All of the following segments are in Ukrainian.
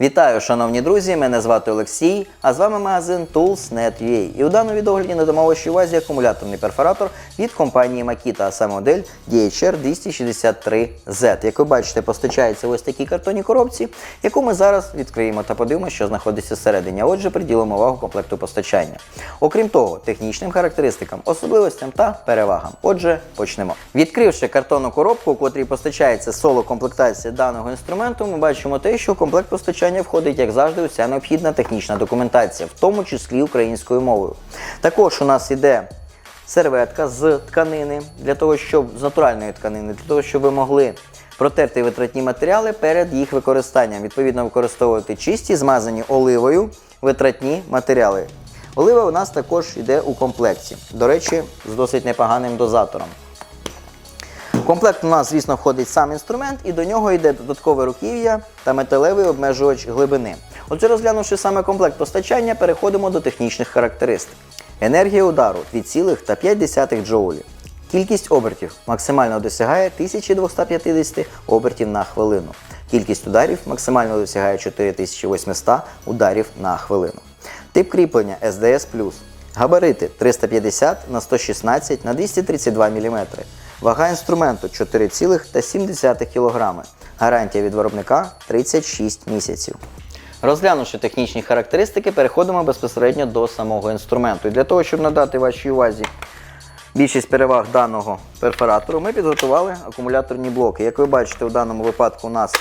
Вітаю, шановні друзі! Мене звати Олексій, а з вами магазин Tools.net.ua. І у даному відогляді надамо вашій увазі акумуляторний перфоратор від компанії Makita, а саме модель DHR263Z. Як ви бачите, постачається ось такій картонній коробці, яку ми зараз відкриємо та подивимося, що знаходиться всередині. Отже, приділимо увагу комплекту постачання. Окрім того, технічним характеристикам, особливостям та перевагам. Отже, почнемо. Відкривши картонну коробку, у котрій постачається соло-комплектація даного інструменту, ми бачимо те, що комплект постачання входить, як завжди, уся необхідна технічна документація, в тому числі українською мовою. Також у нас іде серветка з тканини для того, щоб з натуральної тканини, для того, щоб ви могли протерти витратні матеріали перед їх використанням. Відповідно, використовувати чисті, змазані оливою витратні матеріали. Олива у нас також йде у комплекті. До речі, з досить непоганим дозатором. Комплект у нас, звісно, входить сам інструмент, і до нього йде додаткове руків'я та металевий обмежувач глибини. Отже, розглянувши саме комплект постачання, переходимо до технічних характеристик. Енергія удару 2,5 джоулі. Кількість обертів максимально досягає 1250 обертів на хвилину. Кількість ударів максимально досягає 4800 ударів на хвилину. Тип кріплення SDS+. Габарити 350 на 116 на 232 мм. Вага інструменту 4,7 кг. Гарантія від виробника 36 місяців. Розглянувши технічні характеристики, переходимо безпосередньо до самого інструменту. І для того, щоб надати вашій увазі більшість переваг даного перфоратору, ми підготували акумуляторні блоки. Як ви бачите, у даному випадку у нас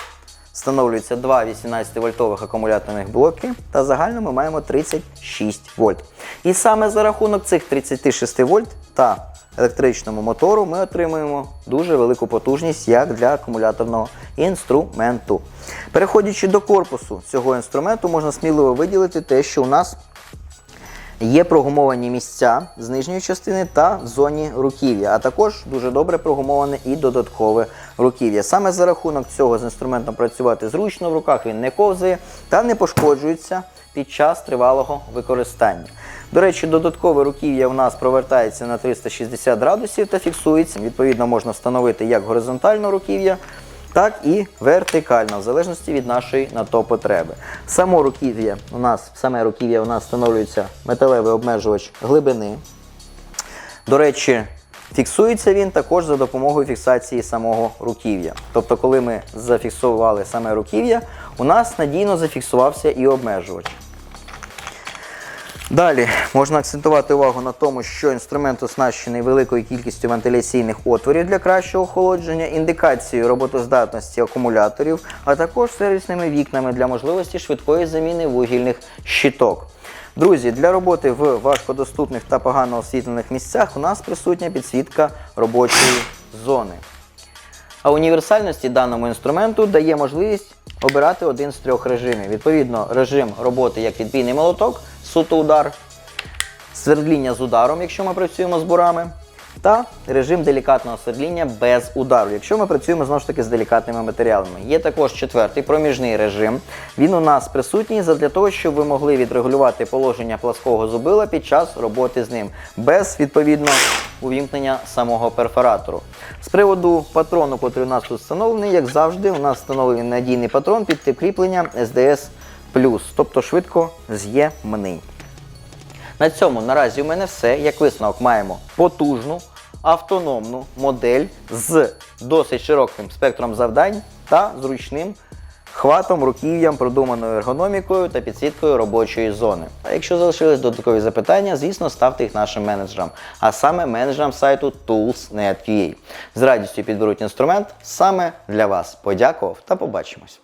встановлюється два 18-вольтових акумуляторних блоки, та загально ми маємо 36 вольт. І саме за рахунок цих 36 вольт та електричному мотору ми отримуємо дуже велику потужність як для акумуляторного інструменту. Переходячи до корпусу цього інструменту, можна сміливо виділити те, що у нас Є прогумовані місця з нижньої частини та в зоні руків'я, а також дуже добре прогумоване і додаткове руків'я. Саме за рахунок цього з інструментом працювати зручно в руках він не ковзає та не пошкоджується під час тривалого використання. До речі, додаткове руків'я у нас провертається на 360 градусів та фіксується. Відповідно, можна встановити як горизонтальне руків'я, так і вертикально, в залежності від нашої на то потреби. Само руків'я у нас, саме руків'я у нас встановлюється металевий обмежувач глибини. До речі, фіксується він також за допомогою фіксації самого руків'я. Тобто, коли ми зафіксували саме руків'я, у нас надійно зафіксувався і обмежувач. Далі можна акцентувати увагу на тому, що інструмент оснащений великою кількістю вентиляційних отворів для кращого охолодження, індикацією роботоздатності акумуляторів, а також сервісними вікнами для можливості швидкої заміни вугільних щиток. Друзі, для роботи в важкодоступних та погано освітлених місцях у нас присутня підсвітка робочої зони. А універсальності даному інструменту дає можливість обирати один з трьох режимів. Відповідно, режим роботи як відбійний молоток, суто удар, свердління з ударом, якщо ми працюємо з бурами, та режим делікатного свердління без удару, якщо ми працюємо знову ж таки з делікатними матеріалами. Є також четвертий проміжний режим. Він у нас присутній для того, щоб ви могли відрегулювати положення плаского зубила під час роботи з ним, без відповідно увімкнення самого перфоратору. З приводу патрону, який у нас тут встановлений, як завжди, у нас встановлений надійний патрон під кріплення SDS тобто швидко з'ємний. На цьому наразі у мене все. Як висновок маємо потужну, автономну модель з досить широким спектром завдань та зручним хватом, руків'ям, продуманою ергономікою та підсвіткою робочої зони. А якщо залишились додаткові запитання, звісно, ставте їх нашим менеджерам, а саме менеджерам сайту Tools.net.ua. З радістю підберуть інструмент саме для вас. Подякував та побачимось.